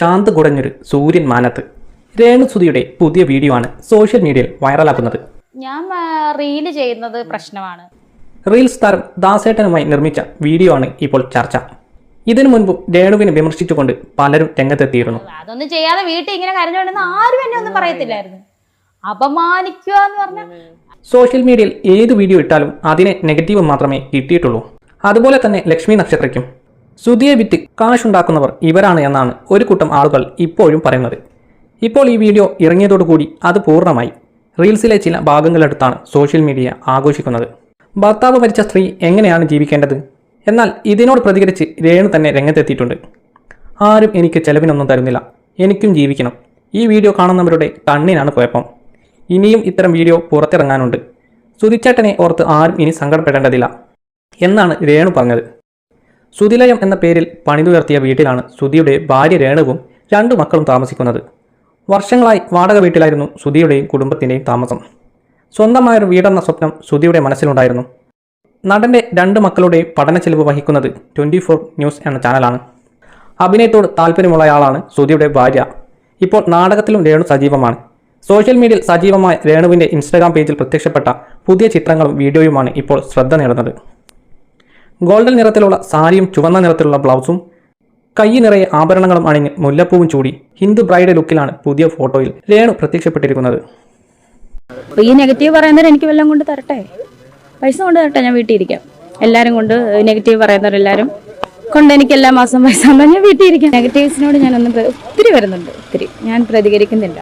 ചാന്ത് കുടഞ്ഞൊരു സൂര്യൻ മാനത്ത്. രേണുസുതിയുടെ പുതിയ വീഡിയോ ആണ് സോഷ്യൽ മീഡിയയിൽ വൈറലാക്കുന്നത് ഞാൻ റീൽ ചെയ്യുന്നത് പ്രശ്നമാണ്. റീൽസ് താരം ദാസേട്ടനുമായി നിർമ്മിച്ച വീഡിയോ ആണ് ഇപ്പോൾ ചർച്ച. ഇതിനു മുൻപും രേണുവിനെ വിമർശിച്ചുകൊണ്ട് പലരും രംഗത്തെത്തിയിരുന്നു. അതൊന്നും ചെയ്യാതെ വീട്ടിൽ ഇങ്ങനെ കരഞ്ഞുകൊണ്ടെന്ന് ആരും എന്നെ ഒന്നും പറയത്തില്ലായിരുന്നു. അപമാനിക്കുക എന്ന് പറഞ്ഞാൽ സോഷ്യൽ മീഡിയയിൽ ഏത് വീഡിയോ ഇട്ടാലും അതിനെ നെഗറ്റീവ് മാത്രമേ കിട്ടിയിട്ടുള്ളൂ. അതുപോലെ തന്നെ ലക്ഷ്മി നക്ഷത്രയ്ക്കും സുതിയെ വിറ്റ് കാശുണ്ടാക്കുന്നവർ ഇവരാണ് എന്നാണ് ഒരു കൂട്ടം ആളുകൾ ഇപ്പോഴും പറയുന്നത്. ഇപ്പോൾ ഈ വീഡിയോ ഇറങ്ങിയതോടുകൂടി അത് പൂർണമായി. റീൽസിലെ ചില ഭാഗങ്ങളെടുത്താണ് സോഷ്യൽ മീഡിയ ആഘോഷിക്കുന്നത്. ഭർത്താവ് മരിച്ച സ്ത്രീ എങ്ങനെയാണ് ജീവിക്കേണ്ടത്? എന്നാൽ ഇതിനോട് പ്രതികരിച്ച് രേണു തന്നെ രംഗത്തെത്തിയിട്ടുണ്ട്. ആരും എനിക്ക് ചെലവിനൊന്നും തരുന്നില്ല. എനിക്കും ജീവിക്കണം. ഈ വീഡിയോ കാണുന്നവരുടെ കണ്ണിനാണ് കുഴപ്പം. ഇനിയും ഇത്തരം വീഡിയോ പുറത്തിറങ്ങാനുണ്ട്. സുതിച്ചേട്ടനെ ഓർത്ത് ആരും ഇനി സങ്കടപ്പെടേണ്ടതില്ല എന്നാണ് രേണു പറഞ്ഞത്. സുതിലയം എന്ന പേരിൽ പണിതുയർത്തിയ വീട്ടിലാണ് സുതിയുടെ ഭാര്യ രേണുവും രണ്ടു മക്കളും താമസിക്കുന്നത്. വർഷങ്ങളായി വാടക വീട്ടിലായിരുന്നു സുതിയുടെയും കുടുംബത്തിന്റെയും താമസം. സ്വന്തമായൊരു വീടെന്ന സ്വപ്നം സുതിയുടെ മനസ്സിലുണ്ടായിരുന്നു. നടന്റെ രണ്ട് മക്കളുടെ പഠന ചെലവ് വഹിക്കുന്നത് ട്വന്റി ഫോർ ന്യൂസ് എന്ന ചാനലാണ്. അഭിനയത്തോട് താല്പര്യമുള്ളയാളാണ് സുധിയുടെ ഭാര്യ. ഇപ്പോൾ നാടകത്തിലും രേണു സജീവമാണ്. സോഷ്യൽ മീഡിയയിൽ സജീവമായ രേണുവിന്റെ ഇൻസ്റ്റാഗ്രാം പേജിൽ പ്രത്യക്ഷപ്പെട്ട പുതിയ ചിത്രങ്ങളും വീഡിയോയുമാണ് ഇപ്പോൾ ശ്രദ്ധ നേടുന്നത്. ഗോൾഡൻ നിറത്തിലുള്ള സാരിയും ചുവന്ന നിറത്തിലുള്ള ബ്ലൗസും കൈ നിറയെ ആഭരണങ്ങളും അണിഞ്ഞ് മുല്ലപ്പൂവും ചൂടി ഹിന്ദു ബ്രൈഡ് ലുക്കിലാണ് പുതിയ ഫോട്ടോയിൽ രേണു പ്രത്യക്ഷപ്പെട്ടിരിക്കുന്നത്. ഈ നെഗറ്റീവ് പറയുന്നവർ എനിക്ക് വല്ലതും കൊണ്ട് തരട്ടെ? പൈസ കൊണ്ട് തരട്ടെ ഞാൻ വീട്ടിൽ ഇരിക്കാം. എല്ലാരും കൊണ്ട് നെഗറ്റീവ് പറയുന്നവരെല്ലാരും കൊണ്ട് എനിക്ക് എല്ലാ മാസം പൈസ ഞാൻ വീട്ടിൽ ഇരിക്കാം. നെഗറ്റീവ്സിനോട് ഞാനൊന്നും ഒത്തിരി വരുന്നുണ്ട് ഒത്തിരി. ഞാൻ പ്രതികരിക്കുന്നില്ല.